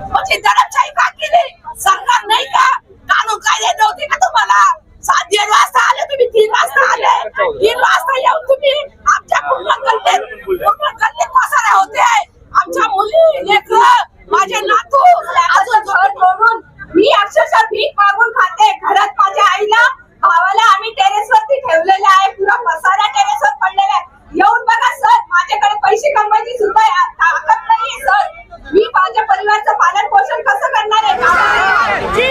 म्हणजे दडपशाही का केली सरकार नाही का? कानून कायदे नव्हते का तुम्हाला? सात दीड वाजता आले तुम्ही तीन वाजता आले. तीन वाजता येऊन तुम्ही आमच्या पूर्ण गल्लीत पूर्ण होते. आमच्या मुली लेकर माझे नातू अजून घर तोडून मी अक्षरशः भीक मागून खाते. घरात माझ्या आईला भावाला आम्ही टेरेस वरती ठेवलेले आहे. पुरा पसारा टेरेस वर पडलेला आहे. येऊन बघा सर. माझ्याकडे पैसे कमवायची सुद्धा ताकद नाहीये सर. मी माझ्या परिवारचं पालन पोषण कसं करणार आहे?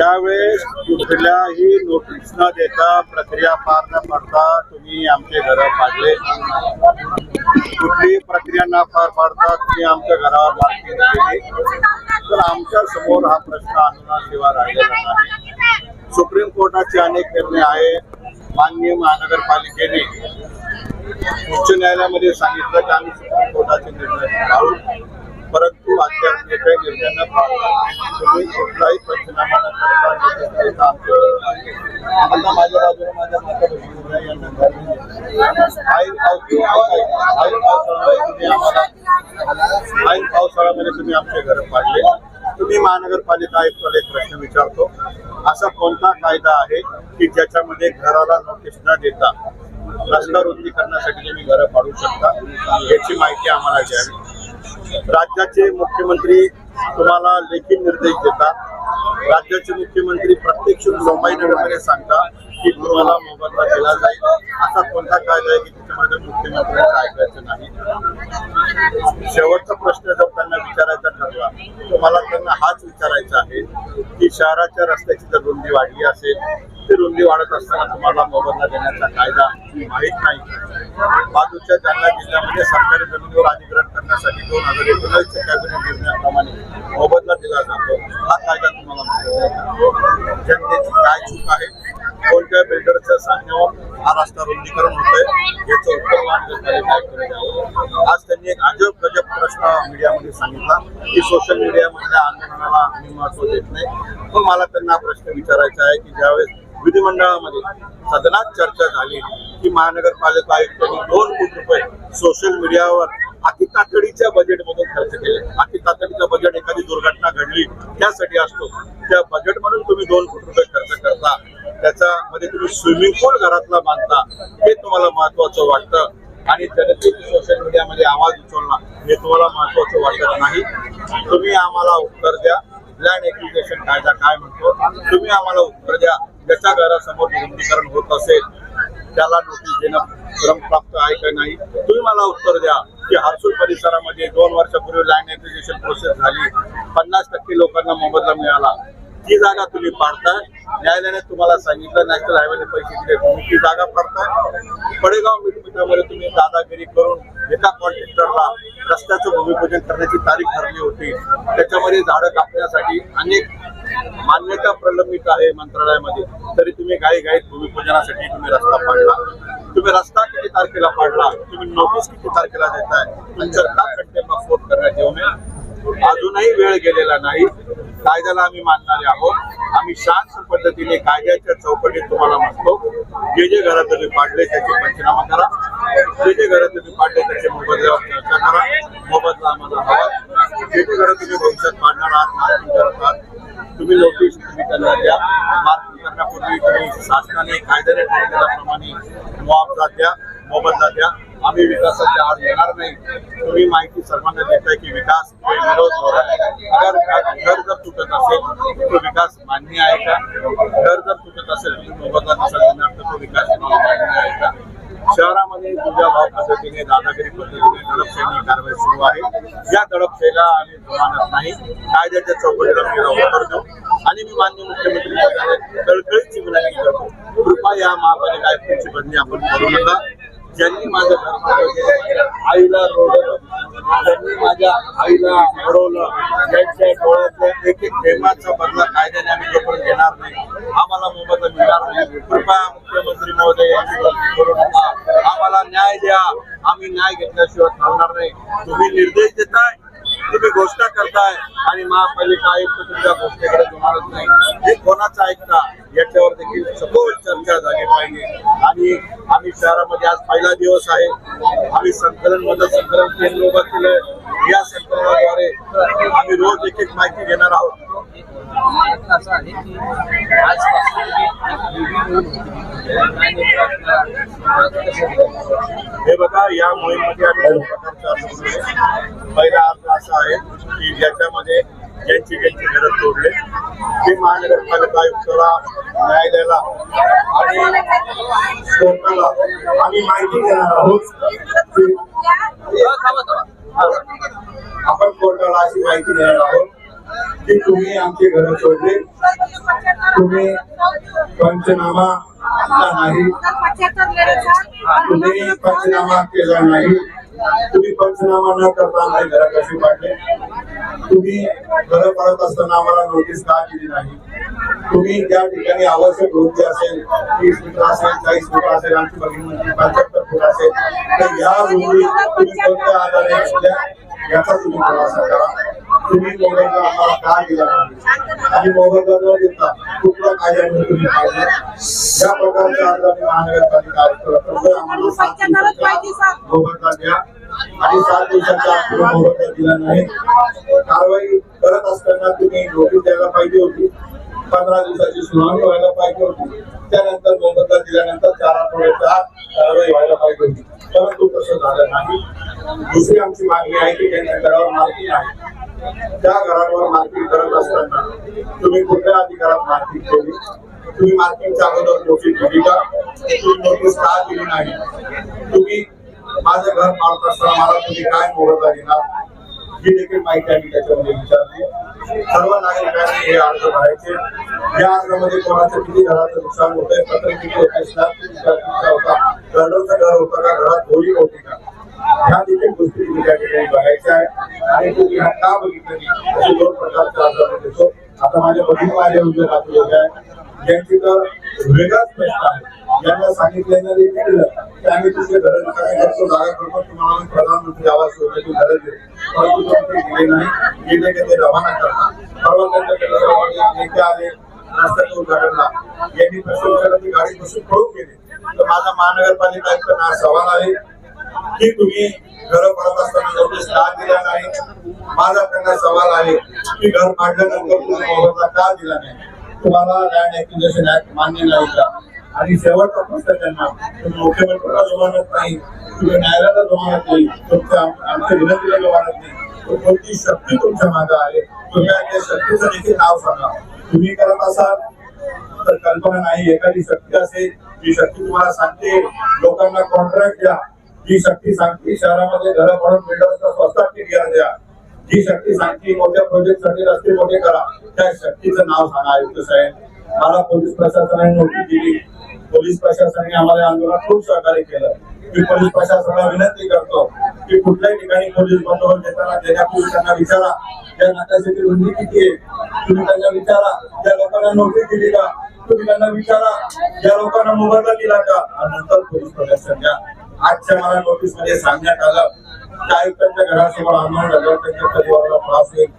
त्यावेळेस कुठल्याही नोटीस न देता प्रक्रिया पार न पाडता तुम्ही आमचे घर पाडले. कुठलीही प्रक्रिया न पार पाडता तुम्ही आमच्या घरावर मार्किंग केली. तर आमच्यासमोर हा प्रश्न अनुनाशिवाय राहिलेला नाही. सुप्रीम कोर्टाचे अनेक निर्णय आहे माननीय महानगरपालिकेने उच्च न्यायालयामध्ये सांगितलं की आम्ही सुप्रीम कोर्टाचे निर्णय पाळू परंतु अद्याप जे काही निर्णय तुम्ही कुठलाही पंचनामा न करता notice देता आमच्यावर आता माझ्या बाजूला माझ्या माता भगिनीला या ऐन पावसाळ्यामध्ये तुम्ही आम्हाला ऐन पावसाळ्यामध्ये म्हणजे तुम्ही आमचे घर पाडले. तुम्ही महानगरपालिका आयुक्ताला एक प्रश्न विचारतो. असा कोणता कायदा आहे की ज्याच्यामध्ये घराला नोटीस न देता रस्ता रुंदी करण्यासाठी तुम्ही घरं पाडू शकता? याची माहिती आम्हाला द्यावी. राज्याचे मुख्यमंत्री तुम्हाला लेखी निर्देश देतात. राज्याचे मुख्यमंत्री प्रत्यक्ष मुंबईनगरमध्ये सांगतात की तुम्हाला मोबदला दिला जाईल. असा कोणता कायदा आहे की त्याच्यामध्ये मुख्यमंत्र्यांचं ऐकायचं नाही? शेवटचा प्रश्न जर त्यांना विचारायचा ठरला तर मला त्यांना हाच विचारायचा आहे की शहराच्या रस्त्याची जर रुंदी वाढली असेल. ती रुंदी वाढत असताना तुम्हाला मोबदला देण्याचा कायदा माहीत नाही. बाजूच्या जालना जिल्ह्यामध्ये सरकारी जमिनीवर अधिग्रहण करण्यासाठी दोन हजार एकोणीसच्या कॅबिनेट निर्णयाप्रमाणे मोबदला दिला जातो. हा कायदा तुम्हाला माहिती जनतेची काय चूक आहे? कोणत्या बिल्डरच्या सांगण्यावर हा रस्ता रुंदीकरण होतंय? याचं उत्तर महानगरपालिका आयुक्तांनी द्यावं? आज त्यांनी एक अजब गजब प्रश्न मीडियामध्ये सांगितला की सोशल मीडियामधल्या आंदोलनाला मी महत्त्व देत नाही. पण मला त्यांना प्रश्न विचारायचा आहे की ज्यावेळेस विधिमंडळामध्ये सदनात चर्चा झाली की महानगरपालिका आयुक्तांनी दोन कोटी रुपये सोशल मीडियावर अति तातडीच्या बजेटमधून खर्च केले. अति तातडीचं बजेट एखादी दुर्घटना घडली त्यासाठी असतो. त्या बजेट म्हणून तुम्ही दोन कोटी रुपये खर्च करता. त्याच्यामध्ये तुम्ही स्विमिंग पूल घरातला बांधता. हे तुम्हाला महत्वाचं वाटतं. आणि जनतेने सोशल मीडियामध्ये आवाज उचलला. हे तुम्हाला महत्वाचं वाटत नाही. तुम्ही आम्हाला उत्तर द्या. लँड एक्विजिशन कायदा काय म्हणतो? तुम्ही आम्हाला उत्तर द्या. ज्याच्या घरासमोर नोंदणीकरण होत असेल त्याला नोटीस देणं क्रमप्राप्त आहे का नाही तुम्ही मला उत्तर द्या. की हर्सूल परिसरामध्ये दोन वर्षापूर्वी लँड एक्विजिशन प्रोसेस झाली. पन्नास टक्के लोकांना मोबदला मिळाला. ती जागा तुम्ही पाडताय. न्यायालयाने तुम्हाला सांगितलं नॅशनल हायवेने पैसे दिले. तुम्ही ती जागा पाडताय. पडेगाव मिटमिटामध्ये तुम्ही दादागिरी करून एका कॉन्ट्रॅक्टरला रस्त्याचं भूमिपूजन करण्याची तारीख ठरली होती. त्याच्यामध्ये झाडं कापण्यासाठी अनेक मान्यता प्रलंबित आहे मंत्रालयामध्ये. तरी तुम्ही घाई घाईत भूमिपूजनासाठी तुम्ही रस्ता पाडला. तुम्ही रस्ता किती तारखेला पाडला? तुम्ही नोटीस किती तारखेला देताय? तुमचं का कंटेम्पा फोट करण्यात येऊ नये. अजूनही वेळ गेलेला नाही. कायद्याला आम्ही मानणारे आहोत. आम्ही शांत पद्धतीने कायद्याच्या चौकटीत तुम्हाला म्हणतो. जे जे घरात तुम्ही पाडले त्याचे पंचनामा करा. जे जे घरात तुम्ही पाडले त्याचे मोबदल्यावर चर्चा करा. मोबदला आम्हाला हवा. जे जे घरात तुम्ही भविष्यात पाडणार आहात मार्किंग करत आहात तुम्ही नोटीस तुम्ही त्यांना द्या. मार्किंग करण्यापूर्वी तुम्ही शासनाने कायद्याने ठरवल्याप्रमाणे मुआवजा द्या, मोबदला द्या. आम्ही विकासाच्या येणार नाही. तुम्ही माहिती सर्वांना देताय की विकास विरोध अगर घर जर चुकत असेल तो विकास मान्य आहे का? घर जर चुकत असेल, तुम्ही मोबदला नसेल तर तो विकास मान्य आहे का? शहरामध्ये तुझ्या भाव पद्धतीने दादागिरी पद्धतीने दडपशाही कारवाई सुरू आहे. या दडपशाहीला आम्ही मानत नाही. कायद्याच्या चौकटीला मी उत्तर करतो. आणि मी मान्य मुख्यमंत्री महोदयाला कळकळीची विनंती करतो. कृपया या महापालिका आयुक्तांची बदली आपण करू नका. ज्यांनी माझं घर आईला रोड त्यांनी माझ्या आईला घडवलं त्यांच्या डोळ्यातल्या एक एक प्रेमाचा बदला कायद्याने आम्ही जोपर्यंत घेणार नाही आम्हाला मोबदला मिळणार नाही. कृपया मुख्यमंत्री महोदय यांची विनंती करू नका. आम्हाला न्याय द्या. आम्ही न्याय घेतल्याशिवाय थांबणार नाही. तुम्ही निर्देश देताय. तुम्ही घोषणा करताय आणि महापालिका आयुक्त तुमच्या घोषणेकडे जोडत नाही. हे कोणाचं ऐकता? याच्यावर देखील सखोल चर्चा झाली पाहिजे. आणि आम्ही शहरामध्ये आज पहिला दिवस आहे. आम्ही संकलन मदत संकलन केंद्र उभं केलं या संकलनाद्वारे आम्ही रोज एक एक माहिती घेणार आहोत. हे बघा या मोहिमेमध्ये आम्ही पहिला अर्थ असा आहे की ज्याच्यामध्ये ज्यांची ज्यांची गरज जोडले ते महानगरपालिका आयुक्ताला न्यायालयाला आणि कोर्टाला आम्ही माहिती देणार आहोत. आपण कोर्टाला अशी माहिती देणार आहोत की तुम्ही आमचे घर सोडले. तुम्ही पंचनामा नाही. तुम्ही पंचनामा केला नाही. तुम्ही पंचनामा न करता आम्ही घरा कसे पाडले तुम्ही घर पडत असताना आम्हाला नोटीस का दिली नाही? तुम्ही त्या ठिकाणी आवश्यक वृत्ती असेल तीस मीटर असेल चाळीस मीटर असेल आमची भगिनी म्हणजे पंच्याहत्तर फूट असेल तर या रुंदी तुम्ही कोणत्या आधारे असल्या याचा तुम्ही खुलासा करा तुम्ही मोबाईल आम्हाला काय दिला नाही आणि मोबाईल न देता कुठला कायद्यामध्ये तुम्ही पाहिजे या प्रकारच्या अर्ज महानगरपालिका आयुक्ताला आम्हाला सात दिवसाचा मोबदला द्या आणि सात दिवसाच्या आत मोबदला दिला नाही कारवाई करत असताना तुम्ही नोटीस द्यायला पाहिजे होती पंधरा दिवसाची सुनावणी व्हायला पाहिजे होती. त्यानंतर मोबदला दिल्यानंतर चार आठवड्याच्या आत कारवाई व्हायला पाहिजे होती. परंतु तसं झालं नाही. दुसरी आमची मागणी आहे की त्यांच्या घरावर मार्किंग आहे. त्या घरावर मार्किंग करत असताना तुम्ही कुठल्या अधिकारात मार्किंग केली? तुम्ही मार्किंगच्या अगोदर नोटीस दिली का? तुम्ही नोटीस का दिली नाही? तुम्ही माझं घर मारत असताना मला तुम्ही काय मोबदला देणार? ही देखील माहिती आम्ही त्याच्यामध्ये विचारली. सर्व नागरिकांनी हे अर्ज भरायचे. या अर्जामध्ये कोणाचं किती घराचं नुकसान होतंय पत्र किती होत स्लॅब होता. गर्डरचं घर होतं का घरात होळी होती का ह्या देखील गोष्टी त्या ठिकाणी बघायच्या आहे आणि तुम्ही हा का बघितलं असे दोन प्रकारचे आम्ही देतो आता माझ्या बहीण माझ्या उद्या दाखवलेले आहे ज्यांची तर वेगळाच प्रश्न आहे यांना सांगितल्यानं देखील की आम्ही तुमचे घर करतो जागा करतो तुम्हाला प्रधानमंत्री आवास योजनेची गरज आहे परंतु तुम्ही ते दिले नाही गेले की ते रवाना करतात परवा त्यांच्याकडे नेते आले रस्त्याच्या उद्घाटनला यांनी प्रश्न विचारला की गाडी बसून पळून गेली तर माझा महानगरपालिका आयुक्तांना हा सवाल आहे की तुम्ही घर पडत असताना नोटीस का दिला नाही माझा त्यांना सवाल आहे की घर पाडल्यानंतर तुम्ही मोबदला का दिला नाही? तुम्हाला लँड ऍक्विजिशन ऍक्ट मान्य नाही का? आणि शेवटचा प्रश्न त्यांना तुम्ही मुख्यमंत्र्यांना जमानत नाही तुम्ही न्यायालयाला जमानत नाही तुमच्या आमच्या विनंतीला जमानत नाही. कोणती शक्ती तुमच्या मागे आहे? तुम्ही त्या शक्तीचं देखील नाव सांगा. तुम्ही करत असाल तर कल्पना नाही एखादी शक्ती असेल जी शक्ती तुम्हाला सांगते लोकांना कॉन्ट्रॅक्ट द्या. जी शक्ती सांगते शहरामध्ये घरं म्हणून बिल्डर्सला स्वस्तात घर द्या. जी शक्ती सांगते मोठ्या प्रोजेक्टसाठी रस्ते मोठे करा. त्या शक्तीचं नाव सांगा आयुक्त साहेब. मला पोलीस प्रशासनाने नोटीस दिली. पोलीस प्रशासनाने आम्हाला आंदोलनात खूप सहकार्य केलं. मी पोलीस प्रशासनाला विनंती करतो की कुठल्याही ठिकाणी पोलीस बंदोबस्त देताना देण्यापूर्वी त्यांना विचारा. त्या नकाशाची रुंदी किती आहे? तुम्ही त्यांना विचारा. त्या लोकांना नोटीस दिली का? तुम्ही त्यांना विचारा. या लोकांना मोबदला दिला का? नंतर पोलीस प्रशासन द्या आजच्या मला नोटीसमध्ये सांगण्यात आलं. की आयुक्तांच्या घरासमोर आंदोलन झालं त्यांच्या परिवाराला त्रास होईल.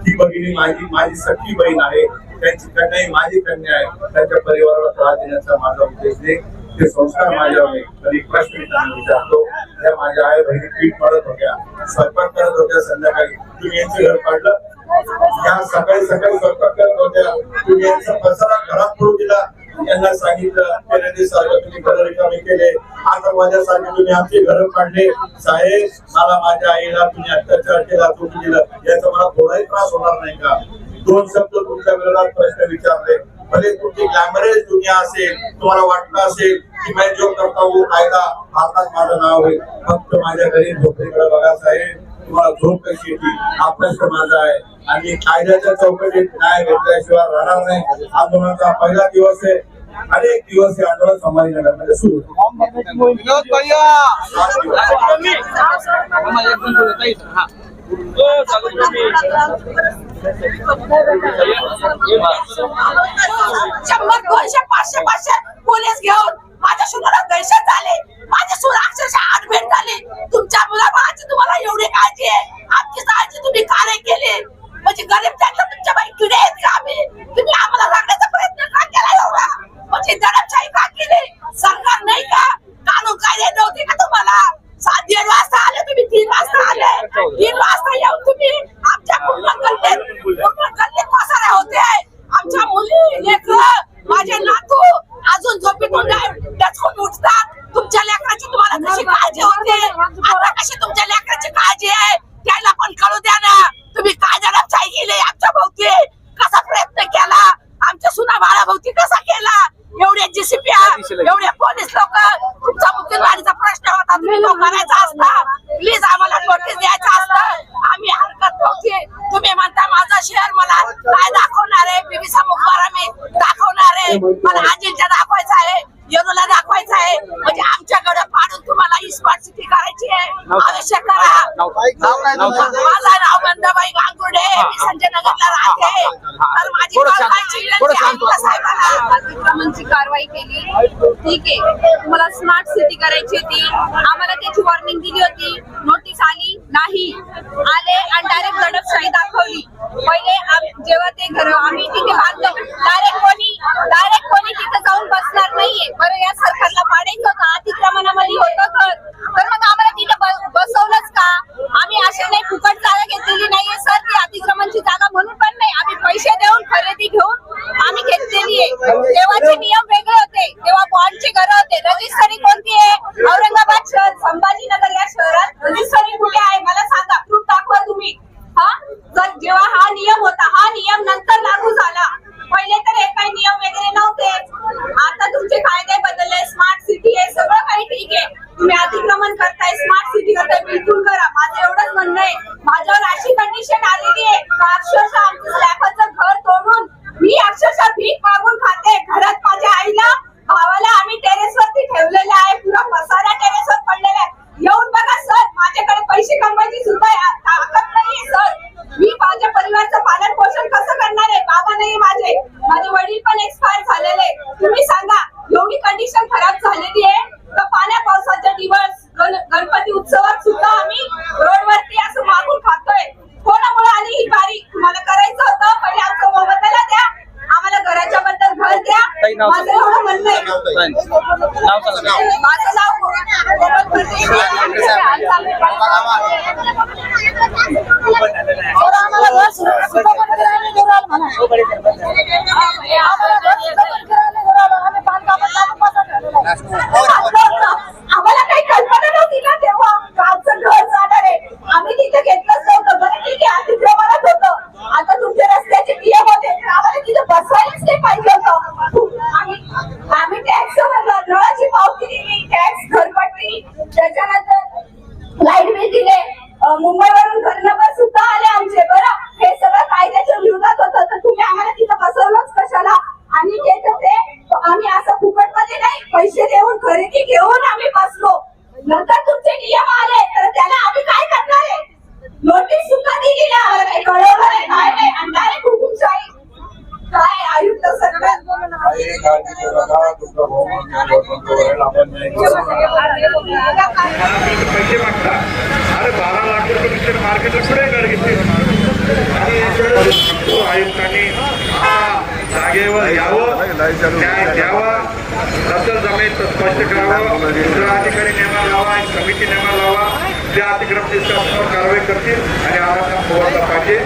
ती भगिनी माझी माझी सख्खी बहीण आहे. त्यांची कन्या ही माझी कन्या आहे. त्यांच्या परिवाराला त्रास देण्याचा माझा उद्देश नाही. ते संस्कार माझ्यावर नाही तर प्रश्न त्यांना विचारतो. त्या माझ्या आई बहिणी पीठ पडत होत्या. स्वयंपाक करत होत्या संध्याकाळी. तुम्ही यांचं घर काढलं या सकाळी सकाळी स्वयंपाक करत होत्या. तुम्ही यांचा पसारा घरात पडू दिला. त्यांना सांगितलं त्याने तुम्ही घर रिकामी केले. आता माझ्यासाठी तुम्ही आमची घर काढले साहेब मला माझ्या आईला तुम्ही अत्याचार केला तुम्ही दिलं. याचा मला थोडाही त्रास होणार नाही का? दोन शब्द तुमच्या विरोधात प्रश्न विचारले. भले तुमची ग्लॅमरस दुनिया असेल तुम्हाला वाटलं असेल की मी जो करता हो कायदा आताच माझं नाव आहे. फक्त माझ्या घरी झोपडीकडे बघा साहेब तुम्हाला झोप कशी येते? अभ्यास माझा आहे. आणि कायद्याच्या चौकटीत न्याय घेतल्याशिवाय राहणार नाही. आंदोलनाचा पहिला दिवस आहे. अनेक दिवस हे आंदोलन संभाजीनगरमध्ये सुरू. होतं शंभर दोनशे पाचशे पाचशे पोलीस घेऊन माझ्या सुनाला दहशत झाले. माझे सून अक्षरशः आठबेट झाले. तुमच्या मुलाबाळाची तुम्हाला एवढी काळजी आहे? आमची काळजी तुम्ही काय केले? म्हणजे गरीब त्यातला तुमच्या बाई किडे आहेत का आम्ही? तुम्ही आम्हाला सांगण्याचा प्रयत्न का केला एवढा? म्हणजे जरा करायचं असतं. प्लीज आम्हाला नोटीस द्यायचं असतं. आम्ही हरकत नव्हती. तुम्ही म्हणता माझा शेअर मला काय दाखवणार आहे. बीबी मुखबार आम्ही दाखवणार आहे. मला आजींच्या दाखवायचं आहे. येरूला दाखवायचं आहे. म्हणजे आमच्याकडे पाडून तुम्हाला ही सिटी करायची आहे. करा. माझं नाव गंधाबाई गांगुर्डे. मी संजय नगरला राहते तर माझी साहेबांना अतिक्रमणची कारवाई केली. ठीक आहे. तुम्हाला स्मार्ट सिटी करायची होती. नाव सांगा माझं नाव कोमल प्रदीप और आम्हाला रोज सुखबन करायला घेऊन आला म्हणा. आम्हाला रोज सुखबन करायला घेऊन आला. आम्ही बांधकामात लागून बसून राहिलेलो आहे. पैसे मागता अरे बारा लाख रुपये मिस्टर मार्केटला कुठे गाडी घेतली आणि याच्यावर आयुक्तांनी जागेवर यावं न्याय द्यावा दत्तर जमेल तर स्पष्ट करावं अधिकारी नेमा लावा एक समिती नेमा लावा ज्या अतिक्रमणीस म्हणजे कारवाई करतील आणि आम्हाला फवारला पाहिजे.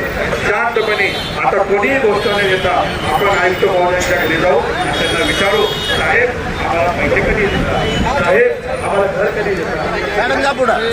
शांतपणे आता कोणीही गोष्ट न घेता आपण आयुक्त महोदयांच्या घरी जाऊ आणि त्यांना विचारू साहेब आम्हाला पैसे कधी साहेब आम्हाला घर कधी देतात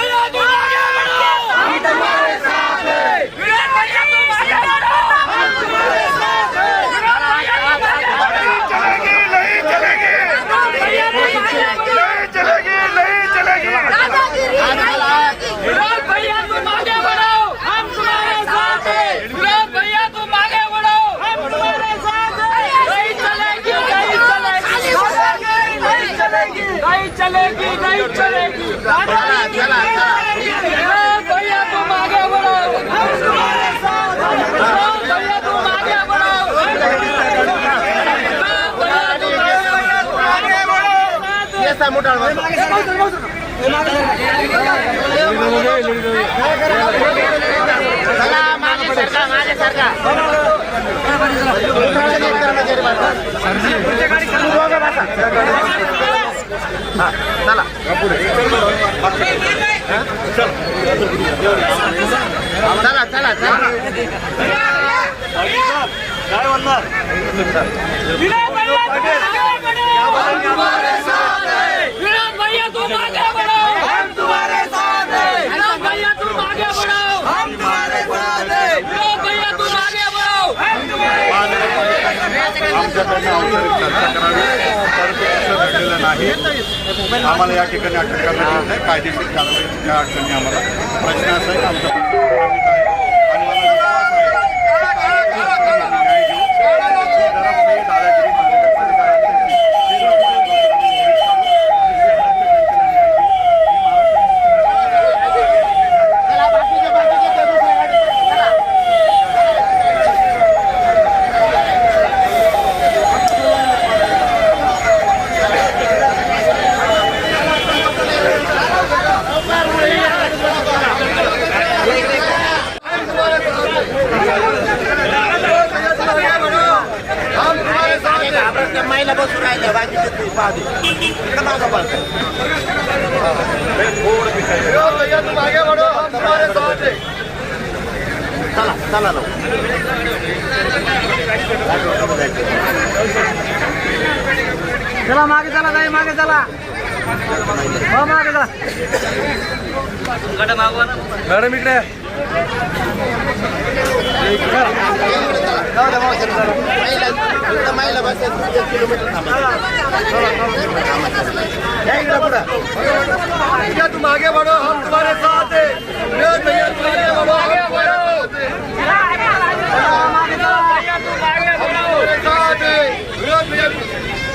चलेगी नहीं चलेगी नहीं चलेगी नहीं चलेगी विनोद भैया तुम आगे बढ़ो हम तुम्हारे साथ हैं विनोद भैया तुम आगे बढ़ो हम तुम्हारे साथ हैं नहीं चलेगी नहीं चलेगी नहीं चलेगी नहीं चलेगी नहीं चलेगी विनोद भैया तुम आगे बढ़ो हम तुम्हारे साथ हैं विनोद भैया तुम आगे बढ़ो विनोद भैया तुम आगे चला चला चला काय म्हणणार भैया तुम आगे बढ़ो हम तुम्हारे साथ हैं। विनोद भैया तुम आगे बढ़ो हम तुम्हारे साथ हैं। विनोद भैया तुम आगे बढ़ो हम तुम्हारे आमच्याकडनं औपचारिक चर्चा करावी तसं घडलेलं नाही आम्हाला या ठिकाणी अटक करण्यात येत आहे कायदेशीर कारवाईच्या अडचणी आम्हाला प्रश्न असा आहे की आमचा प्रश्न प्रलंबित आहे आणि मला विश्वास आहे की कायदेशीर न्याय देऊ जी दडपशाही, दादागिरी महानगरपालिका आयुक्तांची जी लोकशाही लोकांनी मोडीत काढून जी शहराच्या जनतेला न्याय देऊ ही महाराष्ट्र महिला बसून राहिल्या बाकीचे तू पाहते इकडं मागं पाहते चला चला लवकर चला मागे चला नाही मागे चला. हो मागे चला मॅडम इकडे तुम आगे बढ़ो हम तुम्हारे साथ हैं विनोद भैया तुम आगे बढ़ो आगे बढ़ो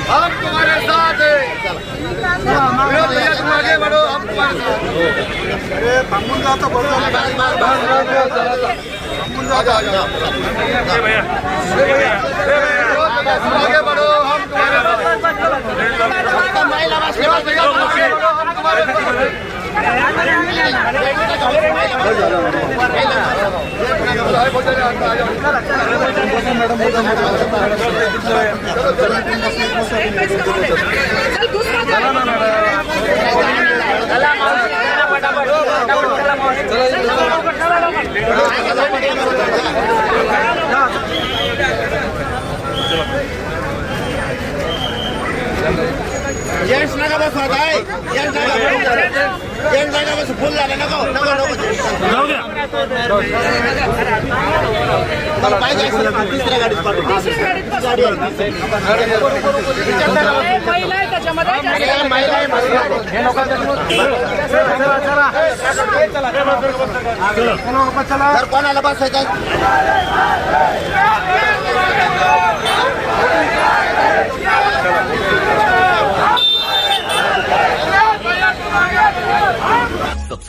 हम तुम्हारे साथ हैं विनोद भैया तुम आगे बढ़ो हम तुम्हारे साथ अरे थांबून जातो बरोबर थांबून जातो तुम आगे बढ़ो हम तुम्हारे साथ महिला बस विनोद भैया तुम आगे बढ़ो हम तुम्हारे साथ चल दुसरा चल. जेंट्स नका बसू आता आहे जेंट्स नका फुल झालं. नको नको नको. मला पाहिजे असेल तिसऱ्या गाडीत गाडी आहे